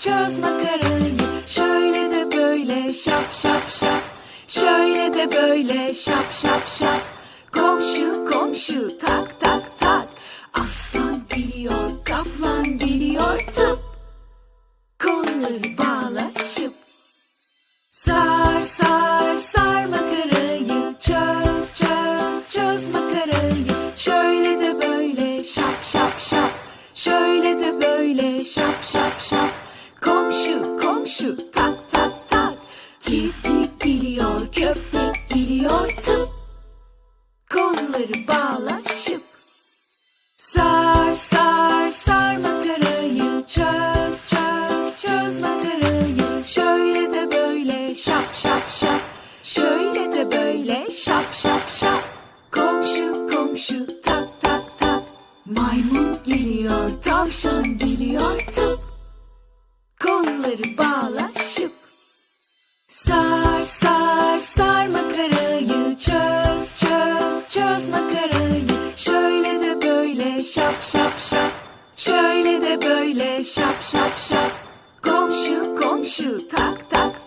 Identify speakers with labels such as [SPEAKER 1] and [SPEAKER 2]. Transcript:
[SPEAKER 1] çöz makarayı Şöyle de böyle şap şap şap. Şöyle de böyle şap şap şap. Komşu komşu tak tak tak. Aslan geliyor kaplan geliyor. Tıp. Kolları bağla şıp Sar sar sar makarayı. Çöz çöz çöz makarayı. Şöyle de böyle şap şap şap. Şöyle de böyle şap şap şap komşu tak tak tak. Kedi geliyor köpek geliyor. Tıp. Kolları bağla şıp Sar sar sar makarayı. Çöz çöz çöz makarayı. Şöyle de böyle şap şap şap. Şöyle de böyle şap şap şap. Komşu komşu tak tak tak. Maymun geliyor tavşan geliyor. Tıp Sar sar sar makarayı çöz çöz çöz makarayı. Şöyle de böyle şap şap şap. Şöyle de böyle şap şap şap. Komşu komşu tak tak